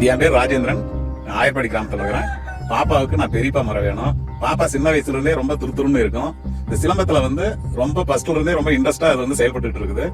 என் பேர் ராஜேந்திரன். நான் கிராமத்தில் இருக்கிறேன். பாப்பாவுக்கு நான் பெரியப்பா மரம் வேணும். பாப்பா சின்ன வயசுல இருந்தே ரொம்ப துருத்துருன்னு இருக்கும். இந்த சிலம்பத்துல வந்து ரொம்ப ஃபர்ஸ்ட்ல இருந்தே ரொம்ப இன்ட்ரெஸ்டா அது வந்து செயல்பட்டு இருக்குது.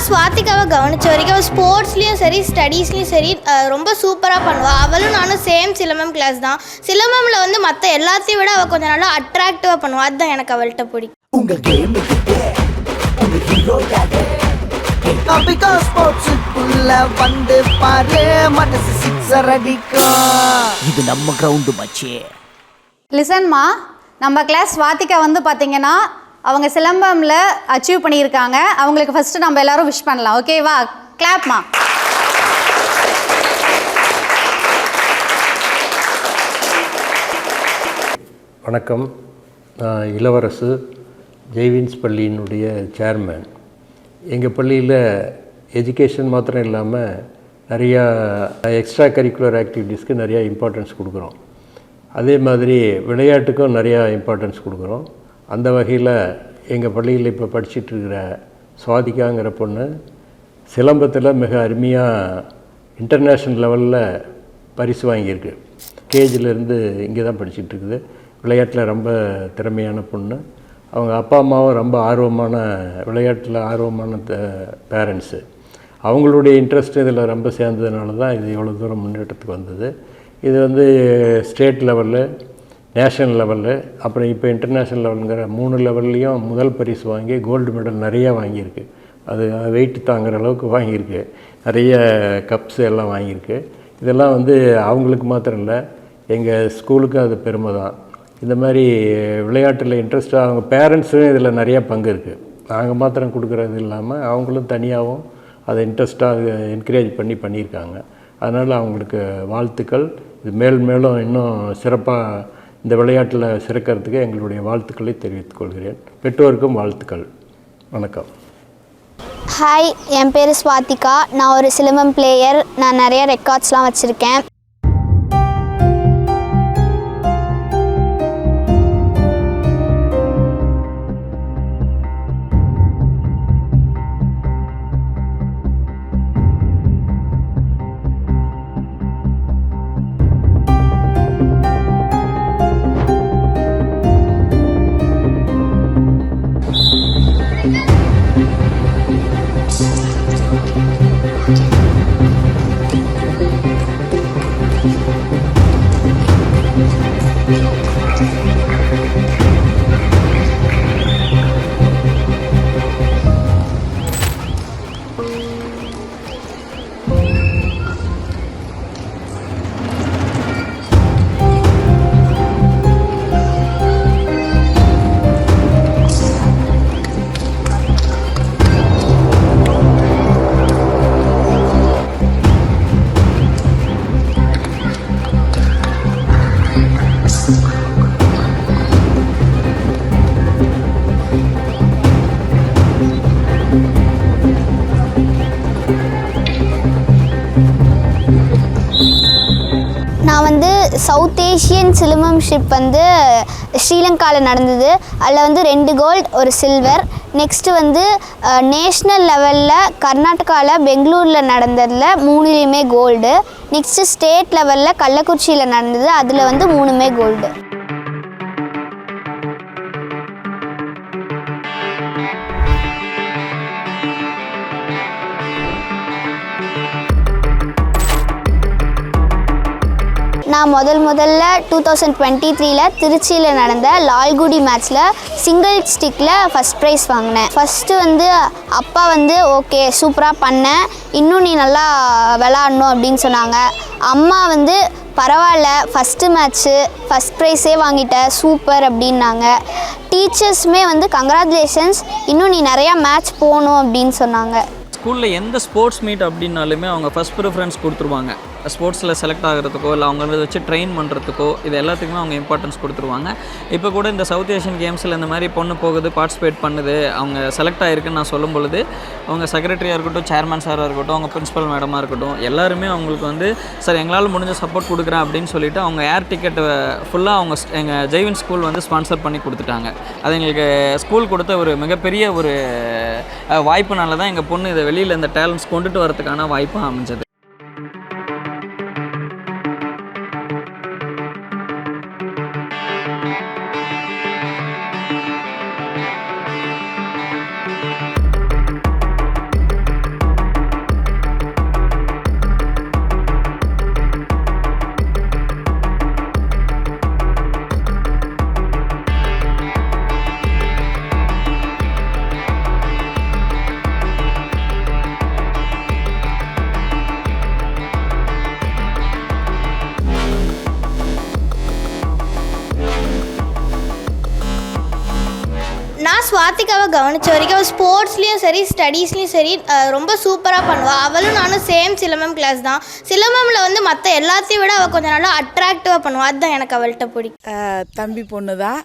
நான் ஸ்வாதிகாவை கவனிச்ச வரைக்கும் ஸ்போர்ட்ஸ்லேயும் சரி ஸ்டடீஸ்லேயும் சரி ரொம்ப சூப்பராக பண்ணுவாள் அவளும் நானும் சேம் சிலம்பம் கிளாஸ் தான். சிலம்பமில் வந்து மற்ற எல்லாத்தையும் விட அவள் கொஞ்சம் நல்லா அட்ராக்டிவாக பண்ணுவாள் அதுதான் எனக்கு அவள்கிட்ட பிடிக்கும். உங்க கேம் ஹீரோ வந்து பாரு. மனசு சிக்ஸர் அடிக்கும் இது நம்ம கிரவுண்டு மச்சே. லிசன்மா நம்ம கிளாஸ் ஸ்வாதிகா வந்து பார்த்தீங்கன்னா அவங்க சிலம்பம்ல அச்சீவ் பண்ணியிருக்காங்க. அவங்களுக்கு ஃபஸ்ட்டு நம்ம எல்லாரும் விஷ் பண்ணலாம். ஓகேவா கிளாப்மா வணக்கம். நான் இளவரசு ஜெய்வின்ஸ் பள்ளியினுடைய சேர்மேன் எங்கள் பள்ளியில் எஜுகேஷன் மாத்திரம் இல்லாமல் நிறையா எக்ஸ்ட்ரா கரிக்குலர் ஆக்டிவிட்டீஸ்க்கு நிறையா இம்பார்ட்டன்ஸ் கொடுக்குறோம். அதே மாதிரி விளையாட்டுக்கும் நிறையா இம்பார்ட்டன்ஸ் கொடுக்குறோம். அந்த வகையில் எங்கள் பள்ளியில் இப்போ படிச்சிட்ருக்கிற சுவாதிகாங்கிற பொண்ணு சிலம்பத்தில் மிக அருமையாக இன்டர்நேஷ்னல் லெவலில் பரிசு வாங்கியிருக்கு. கேஜிலேருந்து இங்கே தான் படிச்சிட்டு இருக்குது விளையாட்டில் ரொம்ப திறமையான பொண்ணு. அவங்க அப்பா அம்மாவும் ரொம்ப ஆர்வமான விளையாட்டில் ஆர்வமான பேரண்ட்ஸு அவங்களுடைய இன்ட்ரெஸ்ட் இதில் ரொம்ப சேர்ந்ததுனால தான் இது இவ்வளோ தூரம் முன்னேற்றத்துக்கு வந்தது. இது வந்து ஸ்டேட் லெவலில் நேஷனல் லெவலில் அப்புறம் இப்போ இன்டர்நேஷ்னல் லெவலுங்கிற மூணு லெவல்லையும் முதல் பரிசு வாங்கி கோல்டு மெடல் நிறையா வாங்கியிருக்கு. அது வெயிட் தாங்குற அளவுக்கு வாங்கியிருக்கு. நிறைய கப்ஸ் எல்லாம் வாங்கியிருக்கு. இதெல்லாம் வந்து அவங்களுக்கு மாத்திரம் இல்லை எங்கள் ஸ்கூலுக்கும் அது பெருமை தான். இந்த மாதிரி விளையாட்டில் இன்ட்ரெஸ்ட்டாக அவங்க பேரண்ட்ஸும் இதில் நிறையா பங்கு இருக்குது நாங்கள் மாத்திரம் கொடுக்குறது இல்லாமல் அவங்களும் தனியாகவும் அதை இன்ட்ரெஸ்ட்டாக என்கரேஜ் பண்ணி பண்ணியிருக்காங்க. அதனால் அவங்களுக்கு வாழ்த்துக்கள். இது மேல் மேலும் இன்னும் சிறப்பாக இந்த விளையாட்டில் சிறக்கிறதுக்கு எங்களுடைய வாழ்த்துக்களை தெரிவித்துக் கொள்கிறேன். பெற்றோருக்கும் வாழ்த்துக்கள். வணக்கம். ஹாய் என் பேர் ஸ்வாதிகா. நான் ஒரு சிலம்பம் பிளேயர் நான் நிறைய ரெக்கார்ட்ஸ்லாம் வச்சுருக்கேன். சவுத் ஏஷியன் சிலம்பம்ஷிப் வந்து ஸ்ரீலங்காவில் நடந்தது. அதில் வந்து ரெண்டு கோல்ட் ஒரு சில்வர். நெக்ஸ்ட்டு வந்து நேஷ்னல் லெவலில் கர்நாடகாவில் பெங்களூரில் நடந்ததில் மூணுலேயுமே கோல்டு. நெக்ஸ்ட்டு ஸ்டேட் லெவலில் கள்ளக்குறிச்சியில் நடந்தது. அதில் வந்து மூணுமே கோல்டு. நான் முதல் முதல்ல டூ தௌசண்ட் டுவெண்ட்டி த்ரீல திருச்சியில் நடந்த லால்குடி மேட்ச்சில் சிங்கிள் ஸ்டிக்கில் ஃபஸ்ட் ப்ரைஸ் வாங்கினேன். ஃபஸ்ட்டு வந்து அப்பா வந்து ஓகே சூப்பராக பண்ணேன் இன்னும் நீ நல்லா விளாடணும் அப்படின்னு சொன்னாங்க. அம்மா வந்து பரவாயில்ல ஃபஸ்ட்டு மேட்ச்சு ஃபஸ்ட் ப்ரைஸே வாங்கிட்ட சூப்பர் அப்படின்னாங்க. டீச்சர்ஸுமே வந்து கங்க்ராச்சுலேஷன்ஸ் இன்னும் நீ நிறையா மேட்ச் போகணும் அப்படின்னு சொன்னாங்க. ஸ்கூலில் எந்த ஸ்போர்ட்ஸ் மீட் அப்படின்னாலுமே அவங்க ஃபஸ்ட் ப்ரிஃபரன்ஸ் கொடுத்துருவாங்க. ஸ்போர்ட்ஸில் செலக்ட் ஆகிறதுக்கோ இல்லை அவங்கள வச்சு ட்ரெயின் பண்ணுறதுக்கோ இது எல்லாத்துக்குமே அவங்க இம்பார்ட்டன்ஸ் கொடுத்துருவாங்க. இப்போ கூட இந்த சவுத் ஏஷியன் கேம்ஸில் இந்த மாதிரி பொண்ணு போகுது பார்ட்டிசிபேட் பண்ணுது அவங்க செலக்ட் ஆகிருக்குன்னு நான் சொல்லும் பொழுது அவங்க செக்ரட்டரியாக இருக்கட்டும் சேர்மன் சாராக இருக்கட்டும் அவங்க பிரின்ஸிபல் மேடமாக இருக்கட்டும் எல்லாருமே அவங்களுக்கு வந்து சார் எங்களால் முடிஞ்ச சப்போர்ட் கொடுக்குறேன் அப்படின்னு சொல்லிட்டு அவங்க ஏர் டிக்கெட்டை ஃபுல்லாக அவங்க எங்கள் ஜெய்வின் ஸ்கூல் வந்து ஸ்பான்சர் பண்ணி கொடுத்துட்டாங்க. அது எங்களுக்கு ஸ்கூல் கொடுத்த ஒரு மிகப்பெரிய ஒரு வாய்ப்புனால தான் எங்கள் பொண்ணு இதை வெளியில் இந்த டேலண்ட்ஸ் கொண்டுட்டு வரதுக்கான வாய்ப்பு அமைஞ்சது. நான் ஸ்வாதிகாவை கவனிச்ச வரைக்கும் அவள் ஸ்போர்ட்ஸ்லேயும் சரி ஸ்டடீஸ்லேயும் சரி ரொம்ப சூப்பராக பண்ணுவாள் அவளும் நானும் சேம் சிலம்பம் கிளாஸ் தான். சிலம்பமில் வந்து மற்ற எல்லாத்தையும் விட அவள் கொஞ்சம் நல்லா அட்ராக்டிவாக பண்ணுவாள் அதுதான் எனக்கு அவள்கிட்ட பிடிக்கும். தம்பி பொண்ணு தான்.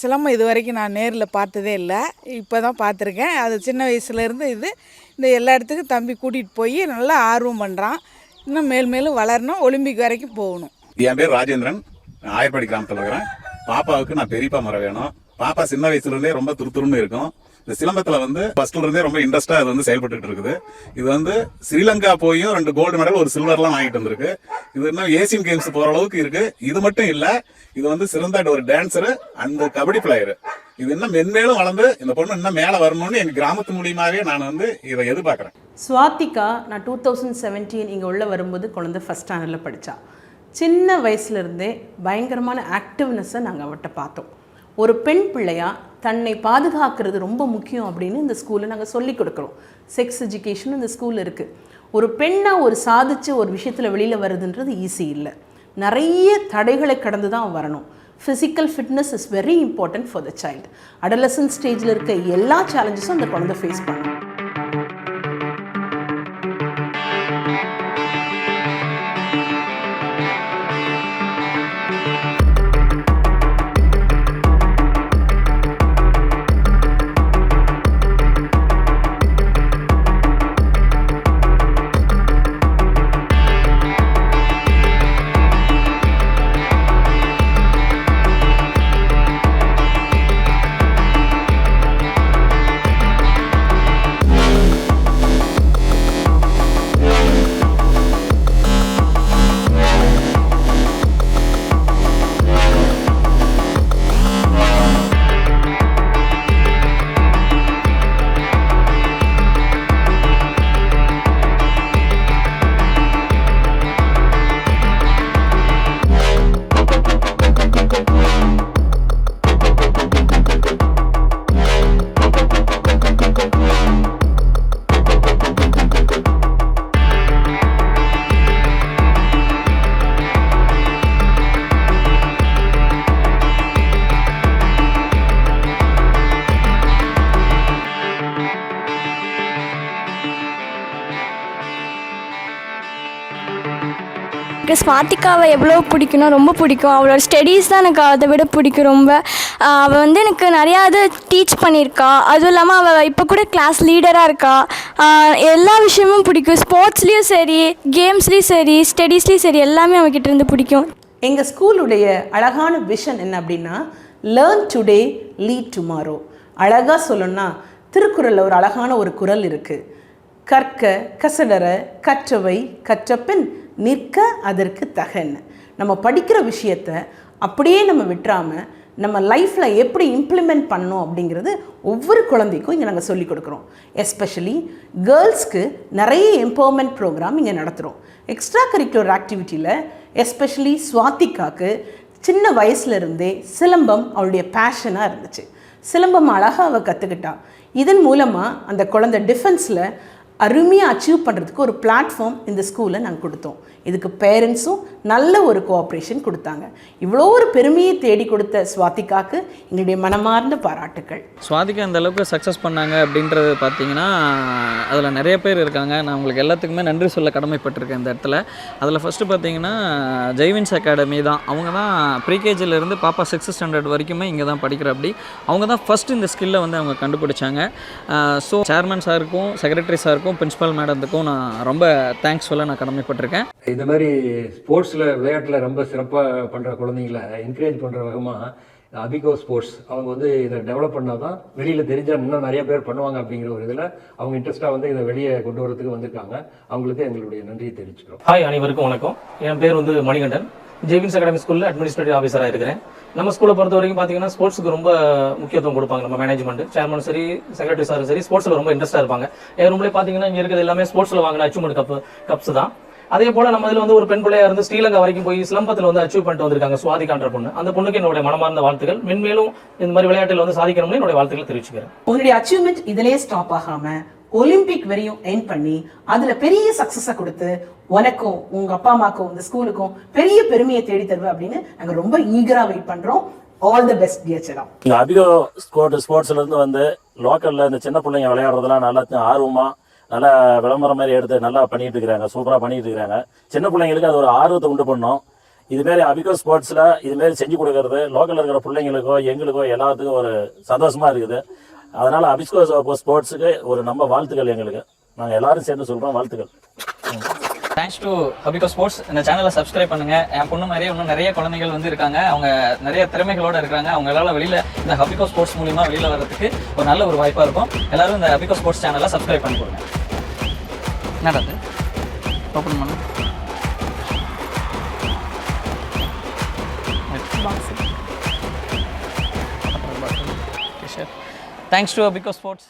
சிலம்பம் இது வரைக்கும் நான் நேரில் பார்த்ததே இல்லை. இப்போ தான் பார்த்துருக்கேன். அது சின்ன வயசுலேருந்து இது. இந்த எல்லா இடத்துக்கும் தம்பி கூட்டிகிட்டு போய் நல்லா ஆர்வம் பண்ணுறான் இன்னும் மேல் மேலும் வளரணும். ஒலிம்பிக் வரைக்கும் போகணும். என் பேர் ராஜேந்திரன். ஆயர்படி கிராமத்தில் இருக்கிறேன். பாப்பாவுக்கு நான் பெரியப்பா மரம் வேணும். பாப்பா சின்ன வயசுல இருந்தே ரொம்ப துருதுருன்னு இருக்கும். இந்த சிலம்பத்தில் வந்து ஃபர்ஸ்ட்ல இருந்தே ரொம்ப இன்ட்ரெஸ்டா அது வந்து செயல்பட்டு இருக்குது. இது வந்து ஸ்ரீலங்கா போயும் ரெண்டு கோல்டு மெடல் ஒரு சில்வர்லாம் வாங்கிட்டு வந்திருக்கு. இது இன்னும் ஏசியன் கேம்ஸ் போகிற அளவுக்கு இருக்கு. இது மட்டும் இல்லை இது வந்து சிறந்த ஒரு டான்ஸரு அந்த கபடி பிளேயரு இது இன்னும் மென்மேலும் வளர்ந்து இந்த பொண்ணு இன்னும் மேலே வரணும்னு எங்கள் கிராமத்து மூலியமாகவே நான் வந்து இதை எதிர்பார்க்குறேன். ஸ்வாதிகா நான் டூ தௌசண்ட் செவன்டீன் இங்கே உள்ளே வரும்போது குழந்தை ஃபஸ்ட் ஸ்டாண்டர்டில் படித்தா சின்ன வயசுலேருந்தே பயங்கரமான ஆக்டிவ்னஸை நாங்கள் அவட்ட பார்த்தோம். ஒரு பெண் பிள்ளையாக தன்னை பாதுகாக்கிறது ரொம்ப முக்கியம் அப்படின்னு இந்த ஸ்கூலில் நாங்கள் சொல்லிக் கொடுக்குறோம். செக்ஸ் எஜுகேஷன் இந்த ஸ்கூலில் இருக்குது ஒரு பெண்ணாக ஒரு சாதிச்சு ஒரு விஷயத்தில் வெளியில் வருதுன்றது ஈஸி இல்லை. நிறைய தடைகளை கடந்து தான் வரணும். Physical fitness is very important for the child adolescent ஸ்டேஜில் இருக்க எல்லா சேலஞ்சஸும் அந்த குழந்தை ஃபேஸ் பண்ணும். எனக்கு ஸ்வாதிகாவை எவ்வளோ பிடிக்கும்னா ரொம்ப பிடிக்கும். அவளோட ஸ்டடீஸ் தான் எனக்கு அதை விட பிடிக்கும் ரொம்ப. அவள் வந்து எனக்கு நிறையா இது டீச் பண்ணியிருக்கா. அதுவும் இல்லாமல் அவள் இப்போ கூட கிளாஸ் லீடராக இருக்கா. எல்லா விஷயமும் பிடிக்கும். ஸ்போர்ட்ஸ்லேயும் சரி கேம்ஸ்லேயும் சரி ஸ்டடீஸ்லேயும் சரி எல்லாமே அவகிட்ட இருந்து பிடிக்கும். எங்கள் ஸ்கூலுடைய அழகான விஷன் என்ன அப்படின்னா லேர்ன் டுடே லீட் டுமாரோ அழகாக சொல்லணும்னா திருக்குறளில் ஒரு அழகான ஒரு குறள் இருக்குது கற்க கசடர கற்றவை கற்றப்பின் நிற்க அதற்கு தகன்னு நம்ம படிக்கிற விஷயத்த அப்படியே நம்ம விட்டுறாமல் நம்ம லைஃப்பில் எப்படி இம்ப்ளிமெண்ட் பண்ணோம் அப்படிங்கிறது ஒவ்வொரு குழந்தைக்கும் இங்கே நாங்கள் சொல்லிக் கொடுக்குறோம். எஸ்பெஷலி கேர்ள்ஸ்க்கு நிறைய எம்பவர்மெண்ட் ப்ரோக்ராம் இங்கே நடத்துகிறோம் எக்ஸ்ட்ரா கரிக்குலர் ஆக்டிவிட்டியில் எஸ்பெஷலி சுவாத்திகாக்கு சின்ன வயசுல இருந்தே சிலம்பம் அவளுடைய பேஷனாக இருந்துச்சு. சிலம்பம் அழகாக அவள் கற்றுக்கிட்டா இதன் மூலமாக அந்த குழந்தை டிஃபென்ஸில் அருமையாக அச்சீவ் பண்ணுறதுக்கு ஒரு பிளாட்ஃபார்ம் இந்த ஸ்கூலில் நாங்கள் கொடுத்தோம். இதுக்கு பேரண்ட்ஸும் நல்ல ஒரு கோஆப்ரேஷன் கொடுத்தாங்க. இவ்வளோ ஒரு பெருமையை தேடி கொடுத்த ஸ்வாதிகாக்கு எங்களுடைய மனமார்ந்த பாராட்டுக்கள். சுவாதிகா இந்த அளவுக்கு சக்ஸஸ் பண்ணாங்க அப்படின்றது பார்த்தீங்கன்னா அதில் நிறைய பேர் இருக்காங்க. நான் உங்களுக்கு எல்லாத்துக்குமே நன்றி சொல்ல கடமைப்பட்டிருக்கேன் இந்த இடத்துல. அதில் ஃபஸ்ட்டு பார்த்தீங்கன்னா ஜெய்வின்ஸ் அகாடமி தான். அவங்க தான் ப்ரீகேஜிலேருந்து பாப்பா சிக்ஸ்த் ஸ்டாண்டர்ட் வரைக்குமே இங்கே தான் படிக்கிற அப்படி. அவங்க தான் ஃபஸ்ட் இந்த ஸ்கில்லை வந்து அவங்க கண்டுபிடிச்சாங்க. ஸோ சேர்மன் சாருக்கும் செக்ரட்டரி சாருக்கும் பிரின்ஸிபல் மேடத்துக்கும் நான் ரொம்ப தேங்க்ஸ் சொல்ல நான் கடமைப்பட்டிருக்கேன். இந்த மாதிரி ஸ்போர்ட்ஸில் விளையாட்டில் ரொம்ப சிறப்பாக பண்ணுற குழந்தைங்கள என்கரேஜ் பண்ணுற விதமாக அபிகோ ஸ்போர்ட்ஸ் அவங்க வந்து இதை டெவலப் பண்ணால் தான் வெளியில் தெரிஞ்சால் இன்னும் நிறைய பேர் பண்ணுவாங்க அப்படிங்கிற ஒரு இதில் அவங்க இன்ட்ரெஸ்ட்டாக வந்து இதை வெளியே கொண்டு வரதுக்கு வந்திருக்காங்க. அவங்களுக்கு எங்களுடைய நன்றியை தெரிவிச்சுக்கிறோம். ஹாய் அனைவருக்கும் வணக்கம். என் பேர் வந்து மணிகண்டன். ஜேவின்ஸ் அகாடமி ஸ்கூலில் அட்மினிஸ்ட்ரேட்டிவ் ஆஃபீஸராக இருக்கிறேன். நம்ம ஸ்கூலை பொறுத்த வரைக்கும் பார்த்தீங்கன்னா ஸ்போர்ட்ஸுக்கு ரொம்ப முக்கியத்துவம் கொடுப்பாங்க நம்ம மேனேஜ்மெண்ட் சேர்மன் சரி செக்ரட்டரி சார் சரி ஸ்போர்ட்ஸில் ரொம்ப இன்ட்ரெஸ்ட்டாக இருப்பாங்க. என் ரூம்லேயே பார்த்தீங்கன்னா இங்கே இருக்கிறது எல்லாமே ஸ்போர்ட்ஸில் வாங்கின அச்சீவ்மெண்ட் கப் கப்ஸ் தான். அதே போல நம்ம இதில் வந்து ஒரு பெண் பிள்ளையா இருந்து ஸ்ரீலங்கா வரைக்கும் போய் சிலம்பத்தில் வந்து அச்சீவ் பண்ணிட்டு வந்திருக்காங்க சுவாதிகான்ற பொண்ணு. அந்த பொண்ணுக்கு என்னுடைய மனமார்ந்த வாழ்த்துக்கள். மென்மேலும் இந்த மாதிரி விளையாட்டில் வந்து சாதிக்கணும்னு என்னுடைய வாழ்த்துக்களை தெரிவிச்சுக்கிறேன். உங்களுடைய அச்சீவ்மெண்ட் இதிலே ஸ்டாப் ஆகாம ஒலிம்பிக் வரையும் எயின் பண்ணி அதுல பெரிய சக்சஸ கொடுத்து உனக்கும் உங்க அப்பா அம்மாக்கும் இந்த ஸ்கூலுக்கும் பெரிய பெருமையை தேடி தருவேன் அப்படின்னு நாங்க ரொம்ப ஈகரா வெயிட் பண்றோம். ஆல் தி பெஸ்ட் இங்கே அதிக ஸ்போர்ட் ஸ்போர்ட்ஸ்ல இருந்து வந்து லோக்கல்ல இந்த சின்ன பிள்ளைங்க விளையாடுறதெல்லாம் நல்லா ஆர்வமா நல்லா விளம்பரம் மாதிரி எடுத்து நல்லா பண்ணிட்டு இருக்கிறாங்க. சூப்பராக பண்ணிட்டு இருக்கிறாங்க. சின்ன பிள்ளைங்களுக்கு அது ஒரு ஆர்வத்தை உண்டு பண்ணும். இதுமாரி அபிகோ ஸ்போர்ட்ஸில் இதுமாரி செஞ்சு கொடுக்கறது லோக்கலில் இருக்கிற பிள்ளைங்களுக்கோ எங்களுக்கோ எல்லாத்துக்கும் ஒரு சந்தோஷமாக இருக்குது. அதனால் அபிஸ்கோ ஸ்போர்ட்ஸுக்கு ஒரு நம்ம வாழ்த்துக்கள் எங்களுக்கு. நாங்கள் எல்லாரும் சேர்ந்து சொல்கிறோம் வாழ்த்துக்கள். தேங்க்ஸ் டு அபிகோ ஸ்போர்ட்ஸ் இந்த சேனலை சப்ஸ்கிரைப் பண்ணுங்க. என் பொண்ணு மாதிரியே இன்னும் நிறைய குழந்தைகள் வந்து இருக்காங்க. அவங்க நிறைய திறமைகளோட இருக்காங்க. அவங்களால வெளியில இந்த அபிகோ ஸ்போர்ட்ஸ் மூலியமா வெளியில வர்றதுக்கு ஒரு நல்ல ஒரு வாய்ப்பா இருக்கும். எல்லாரும் இந்த அபிகோ ஸ்போர்ட்ஸ் சேனலை சப்ஸ்கிரைப் பண்ணி கொடுங்க. என்னடா ஓப்பன் பண்ணு. Thanks to அபிகோ sports